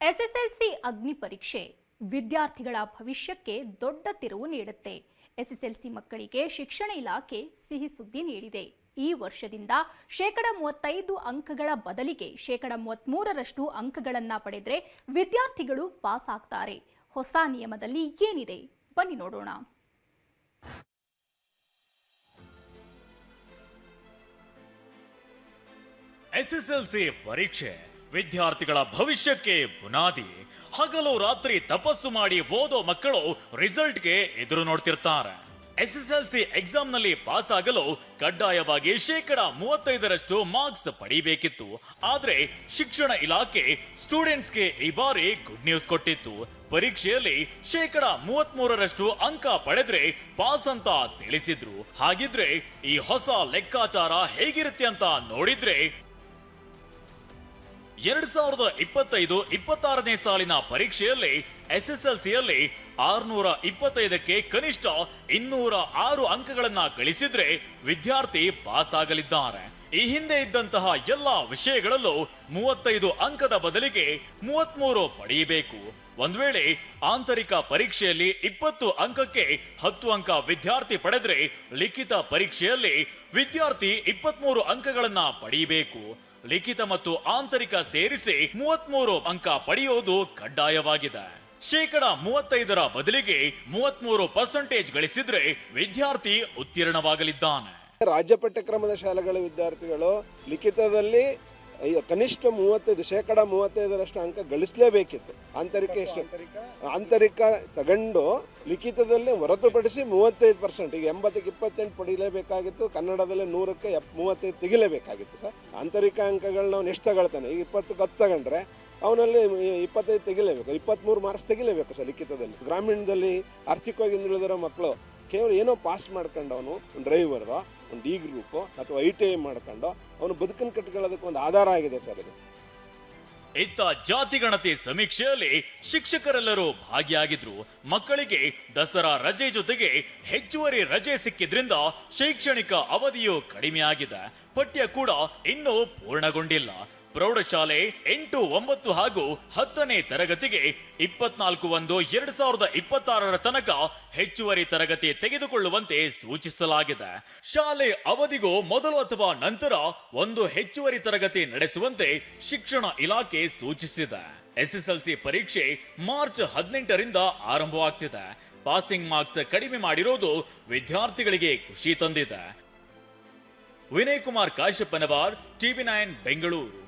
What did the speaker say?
SSLC ಅಗ್ನಿ ಪರೀಕ್ಷೆ. ವಿದ್ಯಾರ್ಥಿಗಳ ಭವಿಷ್ಯಕ್ಕೆ ದೊಡ್ಡ ತಿರುವು ನೀಡುತ್ತೆ. ಎಸ್ಎಸ್ಎಲ್ಸಿ ಮಕ್ಕಳಿಗೆ ಶಿಕ್ಷಣ ಇಲಾಖೆ ಸಿಹಿ ಸುದ್ದಿ ನೀಡಿದೆ. ಈ ವರ್ಷದಿಂದ ಶೇಕಡ ಮೂವತ್ತೈದು ಅಂಕಗಳ ಬದಲಿಗೆ ಶೇಕಡ ಮೂವತ್ಮೂರರಷ್ಟು ಅಂಕಗಳನ್ನು ಪಡೆದರೆ ವಿದ್ಯಾರ್ಥಿಗಳು ಪಾಸ್ ಆಗ್ತಾರೆ ಹೊಸ ನಿಯಮದಲ್ಲಿ ಏನಿದೆ? ಬನ್ನಿ ನೋಡೋಣ. ಎಸ್ಎಸ್ಎಲ್ಸಿ ಪರೀಕ್ಷೆ. ವಿದ್ಯಾರ್ಥಿಗಳ ಭವಿಷ್ಯಕ್ಕೆ ಬುನಾದಿ. ಹಗಲು ರಾತ್ರಿ ತಪಸ್ಸು ಮಾಡಿ ಓದೋ ಮಕ್ಕಳು ರಿಸಲ್ಟ್ಗೆ ಎದುರು ನೋಡ್ತಿರ್ತಾರೆ. ಎಸ್ಎಸ್ಎಲ್ಸಿ ಎಕ್ಸಾಮ್ನಲ್ಲಿ ಪಾಸ್ ಆಗಲು ಕಡ್ಡಾಯವಾಗಿ ಶೇಕಡ ಮೂವತ್ತೈದರಷ್ಟು ಮಾರ್ಕ್ಸ್ ಪಡಿಬೇಕಿತ್ತು. ಆದ್ರೆ ಶಿಕ್ಷಣ ಇಲಾಖೆ ಸ್ಟೂಡೆಂಟ್ಸ್ಗೆ ಈ ಬಾರಿ ಗುಡ್ ನ್ಯೂಸ್ ಕೊಟ್ಟಿತ್ತು. ಪರೀಕ್ಷೆಯಲ್ಲಿ ಶೇಕಡ ಮೂವತ್ತ್ ಮೂರರಷ್ಟು ಅಂಕ ಪಡೆದ್ರೆ ಪಾಸ್ ಅಂತ ತಿಳಿಸಿದ್ರು. ಹಾಗಿದ್ರೆ ಈ ಹೊಸ ಲೆಕ್ಕಾಚಾರ ಹೇಗಿರುತ್ತೆ ಅಂತ ನೋಡಿದ್ರೆ ಎರಡ್ ಸಾವಿರದ ಇಪ್ಪತ್ತೈದು ಇಪ್ಪತ್ತಾರನೇ ಸಾಲಿನ ಪರೀಕ್ಷೆಯಲ್ಲಿ ಎಸ್ಎಸ್ಎಲ್ಸಿಯಲ್ಲಿ ಆರ್ನೂರ ಇಪ್ಪತ್ತೈದಕ್ಕೆ ಕನಿಷ್ಠ ಇನ್ನೂರ ಆರು ಅಂಕಗಳನ್ನ ಗಳಿಸಿದ್ರೆ ವಿದ್ಯಾರ್ಥಿ ಪಾಸ್ ಆಗಲಿದ್ದಾರೆ ಈ ಹಿಂದೆ ಇದ್ದಂತಹ ಎಲ್ಲಾ ವಿಷಯಗಳಲ್ಲೂ ಮೂವತ್ತೈದು ಅಂಕದ ಬದಲಿಗೆ ಮೂವತ್ಮೂರು ಪಡೆಯಬೇಕು. ಒಂದ್ ವೇಳೆ ಆಂತರಿಕ ಪರೀಕ್ಷೆಯಲ್ಲಿ ಇಪ್ಪತ್ತು ಅಂಕಕ್ಕೆ ಹತ್ತು ಅಂಕ ವಿದ್ಯಾರ್ಥಿ ಪಡೆದ್ರೆ ಲಿಖಿತ ಪರೀಕ್ಷೆಯಲ್ಲಿ ವಿದ್ಯಾರ್ಥಿ ಇಪ್ಪತ್ಮೂರು ಅಂಕಗಳನ್ನ ಪಡೆಯಬೇಕು. ಲಿಖಿತ ಮತ್ತು ಆಂತರಿಕ ಸೇರಿಸಿ ಮೂವತ್ಮೂರು ಅಂಕ ಪಡೆಯೋದು ಕಡ್ಡಾಯವಾಗಿದೆ. ಶೇಕಡ ಮೂವತ್ತೈದರ ಬದಲಿಗೆ ಮೂವತ್ಮೂರು ಪರ್ಸೆಂಟೇಜ್ ಗಳಿಸಿದ್ರೆ ವಿದ್ಯಾರ್ಥಿ ಉತ್ತೀರ್ಣವಾಗಲಿದ್ದಾನೆ. ರಾಜ್ಯ ಪಠ್ಯಕ್ರಮದ ಶಾಲೆಗಳ ವಿದ್ಯಾರ್ಥಿಗಳು ಲಿಖಿತದಲ್ಲಿ ಕನಿಷ್ಠ ಮೂವತ್ತೈದು ಶೇಕಡ ಮೂವತ್ತೈದರಷ್ಟು ಅಂಕ ಗಳಿಸಲೇಬೇಕಿತ್ತು. ಆಂತರಿಕ ಎಷ್ಟು? ಆಂತರಿಕ? ತಗೊಂಡು ಲಿಖಿತದಲ್ಲಿ ಹೊರತುಪಡಿಸಿ ಮೂವತ್ತೈದು ಪರ್ಸೆಂಟ್ ಈಗ ಎಂಬತ್ತಕ್ಕೆ ಇಪ್ಪತ್ತೆಂಟು ಪಡಿಲೇಬೇಕಾಗಿತ್ತು ಕನ್ನಡದಲ್ಲಿ ನೂರಕ್ಕೆ ಎಪ್ ಮೂವತ್ತೈದು ತೆಗಿಲೇಬೇಕಾಗಿತ್ತು ಸರ್. ಆಂತರಿಕ ಅಂಕಗಳನ್ನ ಅವ್ನು ಎಷ್ಟು ತಗೊಳ್ತಾನೆ? ಈಗ ಇಪ್ಪತ್ತಕ್ಕೆ ಹತ್ತು ತಗೊಂಡ್ರೆ ಅವನಲ್ಲಿ ಇಪ್ಪತ್ತೈದು ತೆಗಿಲೇಬೇಕು ಇಪ್ಪತ್ತ್ಮೂರು ಮಾರ್ಕ್ಸ್ ತೆಗಿಲೇಬೇಕು ಸರ್ ಲಿಖಿತದಲ್ಲಿ. ಗ್ರಾಮೀಣದಲ್ಲಿ ಆರ್ಥಿಕವಾಗಿ ಹಿಂದುಳಿದಿರೋ ಮಕ್ಕಳು ಕೇವಲ ಏನೋ ಪಾಸ್ ಮಾಡ್ಕೊಂಡು ಅವನು, ಒಂದು ಡ್ರೈವರು ಒಂದು ಡಿ ಗ್ರೂಪು ಅಥವಾ ಐ ಟಿ ಐ ಮಾಡ್ಕೊಂಡು, ಅವನು ಬದುಕನ್ನು ಕಟ್ಕೊಳ್ಳೋದಕ್ಕೆ ಒಂದು ಆಧಾರ ಆಗಿದೆ ಸರ್ ಇದು. ಇತ್ತ ಜಾತಿ ಗಣತಿ ಸಮೀಕ್ಷೆಯಲ್ಲಿ ಶಿಕ್ಷಕರೆಲ್ಲರೂ ಭಾಗಿಯಾಗಿದ್ರು. ಮಕ್ಕಳಿಗೆ ದಸರಾ ರಜೆ ಜೊತೆಗೆ ಹೆಚ್ಚುವರಿ ರಜೆ ಸಿಕ್ಕಿದ್ರಿಂದ ಶೈಕ್ಷಣಿಕ ಅವಧಿಯು ಕಡಿಮೆಯಾಗಿದೆ. ಪಠ್ಯ ಕೂಡ ಇನ್ನೂ ಪೂರ್ಣಗೊಂಡಿಲ್ಲ. ಪ್ರೌಢಶಾಲೆ ಎಂಟು ಒಂಬತ್ತು ಹಾಗೂ ಹತ್ತನೇ ತರಗತಿಗೆ ಇಪ್ಪತ್ನಾಲ್ಕು ಒಂದು ಎರಡ್ ಸಾವಿರದ ಇಪ್ಪತ್ತಾರರ ತನಕ ಹೆಚ್ಚುವರಿ ತರಗತಿ ತೆಗೆದುಕೊಳ್ಳುವಂತೆ ಸೂಚಿಸಲಾಗಿದೆ. ಶಾಲೆ ಅವಧಿಗೂ ಮೊದಲು ಅಥವಾ ನಂತರ ಒಂದು ಹೆಚ್ಚುವರಿ ತರಗತಿ ನಡೆಸುವಂತೆ ಶಿಕ್ಷಣ ಇಲಾಖೆ ಸೂಚಿಸಿದೆ. ಎಸ್ಎಸ್ಎಲ್ಸಿ ಪರೀಕ್ಷೆ ಮಾರ್ಚ್ ಹದಿನೆಂಟರಿಂದ ಆರಂಭವಾಗ್ತಿದೆ. ಪಾಸಿಂಗ್ ಮಾರ್ಕ್ಸ್ ಕಡಿಮೆ ಮಾಡಿರೋದು ವಿದ್ಯಾರ್ಥಿಗಳಿಗೆ ಖುಷಿ ತಂದಿದೆ. Vinay Kumar Kashyappanavar TV nine, Bengaluru.